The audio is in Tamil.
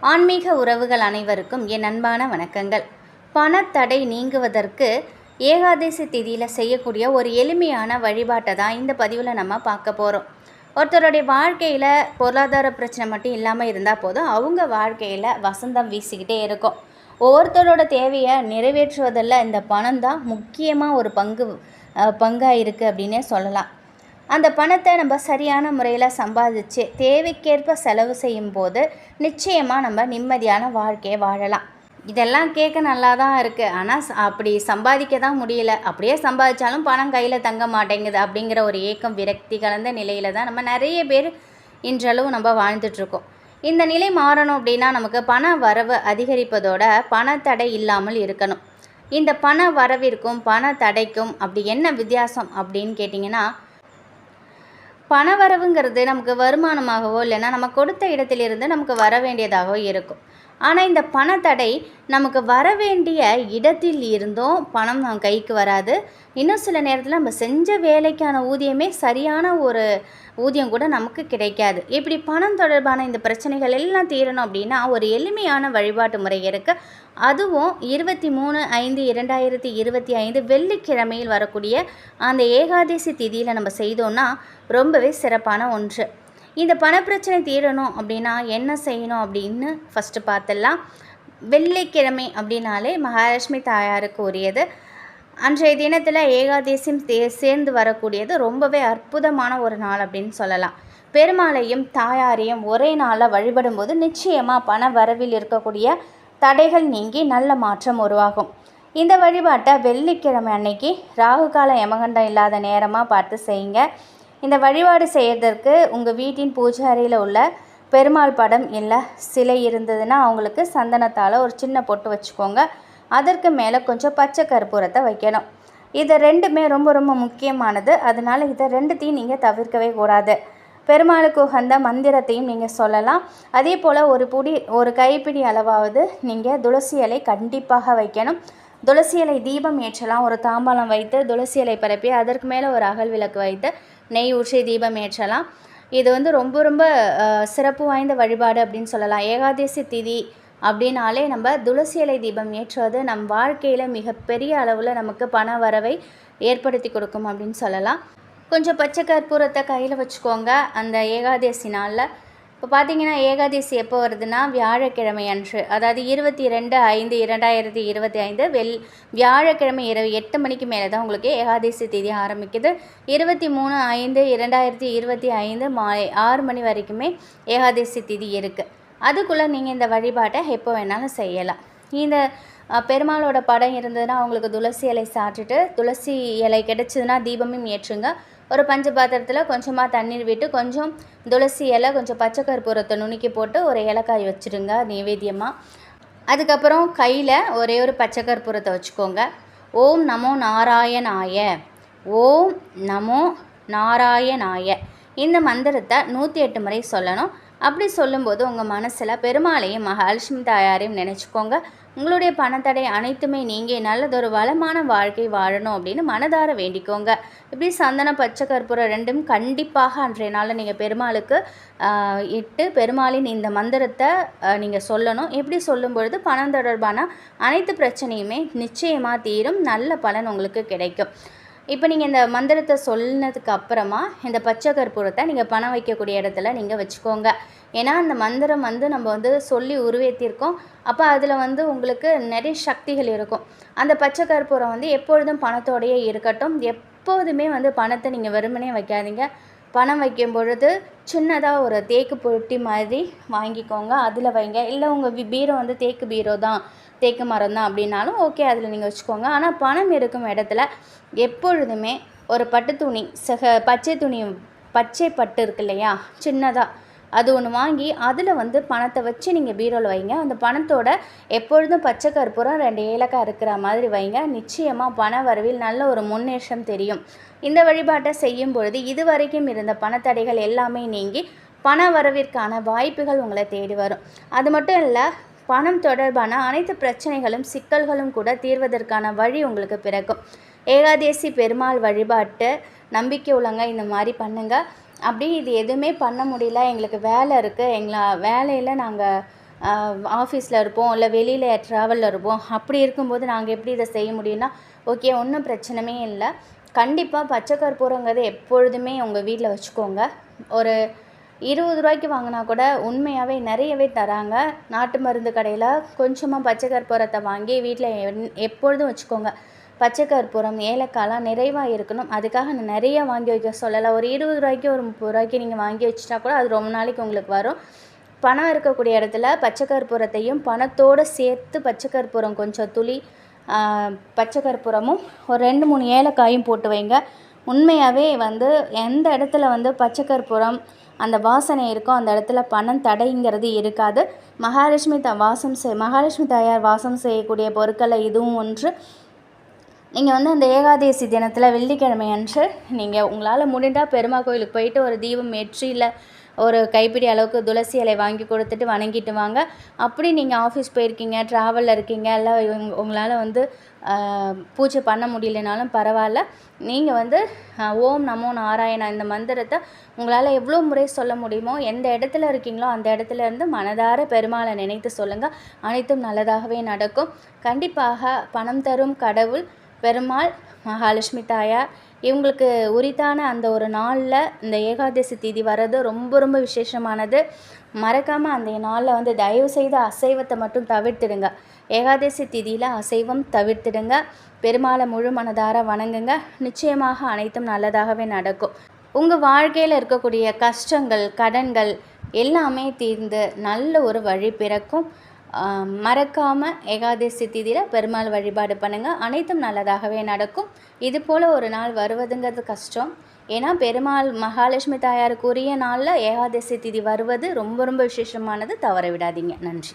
ஆன்மீக உறவுகள் அனைவருக்கும் என் அன்பான வணக்கங்கள். பணத்தடை நீங்குவதற்கு ஏகாதசி திதியில் செய்யக்கூடிய ஒரு எளிமையான வழிபாட்டை தான் இந்த பதிவில் நம்ம பார்க்க போகிறோம் ஒருத்தருடைய வாழ்க்கையில் பொருளாதார பிரச்சனை மட்டும் இல்லாமல் இருந்தால் போதும் அவங்க வாழ்க்கையில் வசந்தம் வீசிக்கிட்டே இருக்கும். ஒவ்வொருத்தரோட தேவையை நிறைவேற்றுவதில் இந்த பணம் தான் முக்கியமாக ஒரு பங்கு பங்காக இருக்குது அப்படின்னே சொல்லலாம். அந்த பணத்தை நம்ம சரியான முறையில் சம்பாதிச்சு தேவைக்கேற்ப செலவு செய்யும்போது நிச்சயமாக நம்ம நிம்மதியான வாழ்க்கையை வாழலாம். இதெல்லாம் கேட்க நல்லா தான் இருக்குது ஆனால் அப்படி சம்பாதிக்க தான் முடியல. அப்படியே சம்பாதிச்சாலும் பணம் கையில் தங்க மாட்டேங்குது அப்படிங்கிற ஒரு ஏக்கம் விரக்தி கலந்த நிலையில் தான் நம்ம நிறைய பேர் இன்றளவு நம்ம வாழ்ந்துட்டுருக்கோம் இந்த நிலை மாறணும் அப்படின்னா நமக்கு பண வரவு அதிகரிப்பதோட பணத்தடை இல்லாமல் இருக்கணும். இந்த பண வரவிற்கும் பண தடைக்கும் அப்படி என்ன வித்தியாசம் அப்படின்னு கேட்டிங்கன்னா பணவரவுங்கிறது நமக்கு வருமானமாகவோ இல்லைன்னா நம்ம கொடுத்த இடத்திலிருந்து நமக்கு வர வேண்டியதாகவோ இருக்கும். ஆனால் இந்த பணத்தடை நமக்கு வர வேண்டிய இடத்தில் இருந்தும் பணம் நம்ம கைக்கு வராது. இன்னும் சில நேரத்தில் நம்ம செஞ்ச வேலைக்கான ஊதியமே சரியான ஒரு ஊதியம் கூட நமக்கு கிடைக்காது. இப்படி பணம் தொடர்பான இந்த பிரச்சனைகள் எல்லாம் தீரணும் அப்படின்னா ஒரு எளிமையான வழிபாட்டு முறை இருக்குது அதுவும் இருபத்தி மூணு ஐந்து இரண்டாயிரத்தி இருபத்தி ஐந்து வெள்ளிக்கிழமையில் வரக்கூடிய அந்த ஏகாதசி திதியில் நம்ம செய்தோம்னா ரொம்பவே சிறப்பான ஒன்று. இந்த பணப்பிரச்சனை தீரணும் அப்படின்னா என்ன செய்யணும் அப்படின்னு ஃபஸ்ட்டு பார்த்துடலாம். வெள்ளிக்கிழமை அப்படின்னாலே மகாலட்சுமி தாயாருக்கு உரியது. அன்றைய தினத்தில் ஏகாதசியும் தே சேர்ந்து வரக்கூடியது ரொம்பவே அற்புதமான ஒரு நாள் அப்படின்னு சொல்லலாம். பெருமாளையும் தாயாரையும் ஒரே நாளில் வழிபடும்போது நிச்சயமாக பண வரவில் இருக்கக்கூடிய தடைகள் நீங்கி நல்ல மாற்றம் உருவாகும். இந்த வழிபாட்டை வெள்ளிக்கிழமை அன்னைக்கு ராகு யமகண்டம் இல்லாத நேரமாக பார்த்து செய்யுங்க. இந்த வழிபாடு செய்யறதற்கு உங்கள் வீட்டின் பூஜை அறையில் உள்ள பெருமாள் படம் இல்லை சிலை இருந்ததுன்னா அவங்களுக்கு சந்தனத்தால் ஒரு சின்ன பொட்டு வச்சுக்கோங்க. அதற்கு மேலே கொஞ்சம் பச்சை கற்பூரத்தை வைக்கணும். இது ரெண்டுமே ரொம்ப ரொம்ப முக்கியமானது. அதனால இதை ரெண்டுத்தையும் நீங்கள் தவிர்க்கவே கூடாது. பெருமாளுக்கு உகந்த மந்திரத்தையும் நீங்கள் சொல்லலாம். அதே போல் ஒரு புடி ஒரு கைப்பிடி அளவாவது நீங்கள் துளசி இலை கண்டிப்பாக வைக்கணும். துளசி இலை தீபம் ஏற்றலாம். ஒரு தாம்பாளம் வைத்து துளசி இலை பரப்பி அதற்கு மேலே ஒரு அகல் விளக்கு வைத்து நெய் ஊற்றி தீபம் ஏற்றலாம். இது வந்து ரொம்ப ரொம்ப சிறப்பு வாய்ந்த வழிபாடு அப்படின்னு சொல்லலாம். ஏகாதசி திதி அப்படின்னாலே நம்ம துளசி இலை தீபம் ஏற்றுவது நம் வாழ்க்கையில் மிகப்பெரிய அளவில் நமக்கு பண வரவை ஏற்படுத்தி கொடுக்கும் அப்படின்னு சொல்லலாம். கொஞ்சம் பச்சை கற்பூரத்தை கையில் வச்சுக்கோங்க அந்த ஏகாதசி நாளில். இப்போ பார்த்தீங்கன்னா ஏகாதசி எப்போ வருதுன்னா வியாழக்கிழமை அன்று. அதாவது இருபத்தி ரெண்டு ஐந்து இரண்டாயிரத்தி இருபத்தி ஐந்து வெள் வியாழக்கிழமை இரவு எட்டு மணிக்கு மேலே தான் உங்களுக்கு ஏகாதசி தேதி ஆரம்பிக்குது. இருபத்தி மூணு ஐந்து இரண்டாயிரத்தி இருபத்தி ஐந்து மாலை ஆறு மணி வரைக்குமே ஏகாதசி தேதி இருக்குது அதுக்குள்ளே நீங்கள் இந்த வழிபாட்டை எப்போ வேணாலும் செய்யலாம். இந்த பெருமாளோட படம் இருந்ததுன்னா அவங்களுக்கு துளசி இலை சாப்பிட்டுட்டு துளசி இலை கிடைச்சதுன்னா தீபமும் ஏற்றுங்க. ஒரு பஞ்ச பாத்திரத்தில் கொஞ்சமாக தண்ணீர் விட்டு கொஞ்சம் துளசி இலை கொஞ்சம் பச்சை கற்பூரத்தை நுணுக்கி போட்டு ஒரு ஏலக்காய் வச்சுருங்க நைவேத்தியமாக அதுக்கப்புறம் கையில் ஒரே ஒரு பச்சை கற்பூரத்தை வச்சுக்கோங்க. ஓம் நமோ நாராயணாய. ஓம் நமோ நாராயணாய. இந்த மந்திரத்தை நூற்றி எட்டு முறை சொல்லணும். அப்படி சொல்லும்போது உங்கள் மனசில் பெருமாளையும் மகாலட்சுமி தாயாரையும் நினச்சிக்கோங்க. உங்களுடைய பணத்தடை அனைத்துமே நீங்கள் நல்லதொரு வளமான வாழ்க்கை வாழணும் அப்படின்னு மனதார வேண்டிக்கோங்க. இப்படி சந்தன பச்சை கற்பூரம் ரெண்டும் கண்டிப்பாக அன்றைய நாளில் நீங்கள் பெருமாளுக்கு இட்டு பெருமாளின் இந்த மந்திரத்தை நீங்கள் சொல்லணும். எப்படி சொல்லும் பொழுது பணம் தொடர்பான அனைத்து பிரச்சனையுமே நிச்சயமாக தீரும். நல்ல பலன் உங்களுக்கு கிடைக்கும். இப்போ நீங்கள் இந்த மந்திரத்தை சொன்னதுக்கு அப்புறமா இந்த பச்சை கற்பூரத்தை நீங்கள் பணம் வைக்கக்கூடிய இடத்துல நீங்கள் வச்சுக்கோங்க. ஏன்னா அந்த மந்திரம் வந்து நம்ம வந்து சொல்லி உருவேற்றிருக்கோம் அப்போ அதில் வந்து உங்களுக்கு நிறைய சக்திகள் இருக்கும். அந்த பச்சை கற்பூரம் வந்து எப்பொழுதும் பணத்தோடையே இருக்கட்டும். எப்போதுமே வந்து பணத்தை நீங்கள் வெறுமனே வைக்காதீங்க. பணம் வைக்கும் பொழுது சின்னதாக ஒரு தேக்கு பொட்டி மாதிரி வாங்கிக்கோங்க. அதில் வைங்க. இல்லை உங்கள் பீரோ வந்து தேக்கு பீரோ தான். தேக்கு மரம் தான் அப்படின்னாலும் ஓகே அதில் நீங்கள் வச்சுக்கோங்க. ஆனால் பணம் இருக்கும் இடத்துல எப்பொழுதுமே ஒரு பட்டு துணி சக பச்சை துணி பச்சை பட்டு இருக்கு இல்லையா? சின்னதாக அது ஒன்று வாங்கி அதில் வந்து பணத்தை வச்சு நீங்கள் பீரோவில் வைங்க. அந்த பணத்தோட எப்பொழுதும் பச்சை கற்பூரம் ரெண்டு ஏலக்காய் இருக்கிற மாதிரி வைங்க. நிச்சயமாக பண வரவில் நல்ல ஒரு முன்னேற்றம் தெரியும். இந்த வழிபாட்டை செய்யும் பொழுது இதுவரைக்கும் இருந்த பணத்தடைகள் எல்லாமே நீங்கி பண வரவிற்கான வாய்ப்புகள் உங்களை தேடி வரும். அது மட்டும் இல்லை பணம் தொடர்பான அனைத்து பிரச்சனைகளும் சிக்கல்களும் கூட தீர்வதற்கான வழி உங்களுக்கு பிறக்கும். ஏகாதேசி பெருமாள் வழிபாட்டு நம்பிக்கை உள்ளங்க இந்த மாதிரி பண்ணுங்கள் அப்படி இது எதுவுமே பண்ண முடியல. எங்களுக்கு வேலை இருக்குது எங்களை வேலையில் நாங்கள் ஆஃபீஸில் இருப்போம். இல்லை வெளியில் ட்ராவலில் இருப்போம். அப்படி இருக்கும்போது நாங்கள் எப்படி இதை செய்ய முடியும்னா ஓகே ஒன்றும் பிரச்சனையே இல்லை. கண்டிப்பாக பச்சை கற்பூரங்கிறது எப்பொழுதுமே உங்கள் வீட்டில் வச்சுக்கோங்க. ஒரு இருபது ரூபாய்க்கு வாங்கினா கூட உண்மையாகவே நிறையவே தராங்க. நாட்டு மருந்து கடையில் கொஞ்சமாக பச்சை கற்பூரத்தை வாங்கி வீட்டில் என்- எப்பொழுதும் வச்சுக்கோங்க. பச்சை கற்பூரம் நிறைவாக இருக்கணும் அதுக்காக நான் நிறைய வாங்கி வைக்க சொல்லலை. ஒரு இருபது ரூபாய்க்கு ஒரு முப்பது ரூபாய்க்கு நீங்கள் வாங்கி வச்சிட்டா கூட அது ரொம்ப நாளைக்கு உங்களுக்கு வரும். பணம் இருக்கக்கூடிய இடத்துல பச்சை கற்பூரத்தையும் பணத்தோடு சேர்த்து பச்சை கற்பூரம் கொஞ்சம் துளி ஆ, பச்சை கற்பூரமும் ஒரு ரெண்டு மூணு ஏலக்காயும் போட்டு வைங்க. உண்மையாகவே வந்து எந்த இடத்துல வந்து பச்சை கற்பூரம் அந்த வாசனை இருக்கோ அந்த இடத்துல பணம் தடைங்கிறது இருக்காது. மகாலட்சுமி த வாசம் செய் மகாலட்சுமி தாயார் வாசம் செய்யக்கூடிய பொருட்களில் இதுவும் ஒன்று. நீங்கள் வந்து அந்த ஏகாதேசி தினத்தில் வெள்ளிக்கிழமை அன்று நீங்கள் உங்களால் முடிந்தால் பெருமா கோயிலுக்கு போயிட்டு ஒரு தீபம் வெற்றியில் ஒரு கைப்பிடி அளவுக்கு துளசி இலை வாங்கி கொடுத்துட்டு வணங்கிட்டு வாங்க. அப்படி நீங்கள் ஆஃபீஸ் போயிருக்கீங்க ட்ராவலில் இருக்கீங்க இல்லை உங்களால் வந்து பூஜை பண்ண முடியலனாலும் பரவாயில்ல. நீங்கள் வந்து ஓம் நமோ நாராயணா இந்த மந்திரத்தை உங்களால் எவ்வளோ முறை சொல்ல முடியுமோ எந்த இடத்துல இருக்கீங்களோ அந்த இடத்துல இருந்து மனதார பெருமாளை நினைத்து சொல்லுங்கள் அனைத்தும் நல்லதாகவே நடக்கும். கண்டிப்பாக பணம் தரும் கடவுள் பெருமாள் மகாலட்சுமி தாயார் இவங்களுக்கு உரித்தான அந்த ஒரு நாளில் இந்த ஏகாதசி திதி வர்றது ரொம்ப ரொம்ப விசேஷமானது. மறக்காமல் அந்த நாளில் வந்து தயவு செய்து அசைவத்தை மட்டும் தவிர்த்திடுங்க. ஏகாதசி திதியில் அசைவம் தவிர்த்திடுங்க. பெருமாளை முழு மனதார வணங்குங்க. நிச்சயமாக அனைத்தும் நல்லதாகவே நடக்கும். உங்கள் வாழ்க்கையில் இருக்கக்கூடிய கஷ்டங்கள் கடன்கள் எல்லாமே தீர்ந்து நல்ல ஒரு வழி பிறக்கும். மறக்காமல் ஏகாதசி திதியில் பெருமாள் வழிபாடு பண்ணுங்கள் அனைத்தும் நல்லதாகவே நடக்கும். இது போல் ஒரு நாள் வருவதுங்கிறது கஷ்டம். ஏன்னா பெருமாள் மகாலட்சுமி தாயாருக்குரிய நாளில் ஏகாதசி திதி வருவது ரொம்ப ரொம்ப விசேஷமானது. தவற விடாதீங்க. நன்றி.